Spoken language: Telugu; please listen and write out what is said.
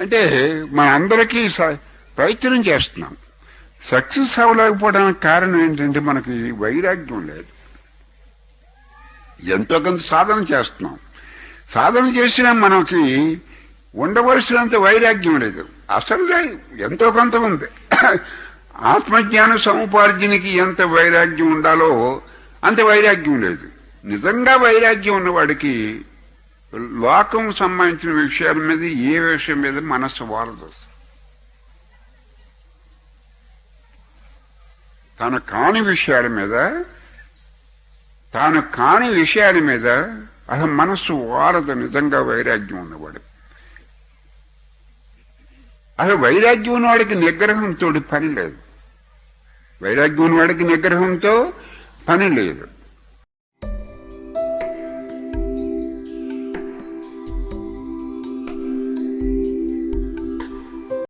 అంటే మన అందరికీ ప్రయత్నం చేస్తున్నాం. సక్సెస్ అవ్వలేకపోవడానికి కారణం ఏంటంటే మనకి వైరాగ్యం లేదు. ఎంతో కొంత సాధన చేస్తున్నాం. సాధన చేసినా మనకి ఉండవలసినంత వైరాగ్యం లేదు. అసలు ఎంతో కొంత ఉంది. ఆత్మజ్ఞాన సముపార్జనకి ఎంత వైరాగ్యం ఉండాలో అంత వైరాగ్యం లేదు. నిజంగా వైరాగ్యం ఉన్నవాడికి లోకం సంబంధించిన విషయాల మీద ఏ విషయం మీద మనస్సు వారదు తను కాని విషయాల మీద తాను కాని విషయాల మీద అసలు మనస్సు వారదు నిజంగా వైరాగ్యం ఉన్నవాడు. అసలు వైరాగ్యం ఉన్నవాడికి నిగ్రహంతో పని లేదు. వైరాగ్యం ఉన్నవాడికి నిగ్రహంతో పని లేదు.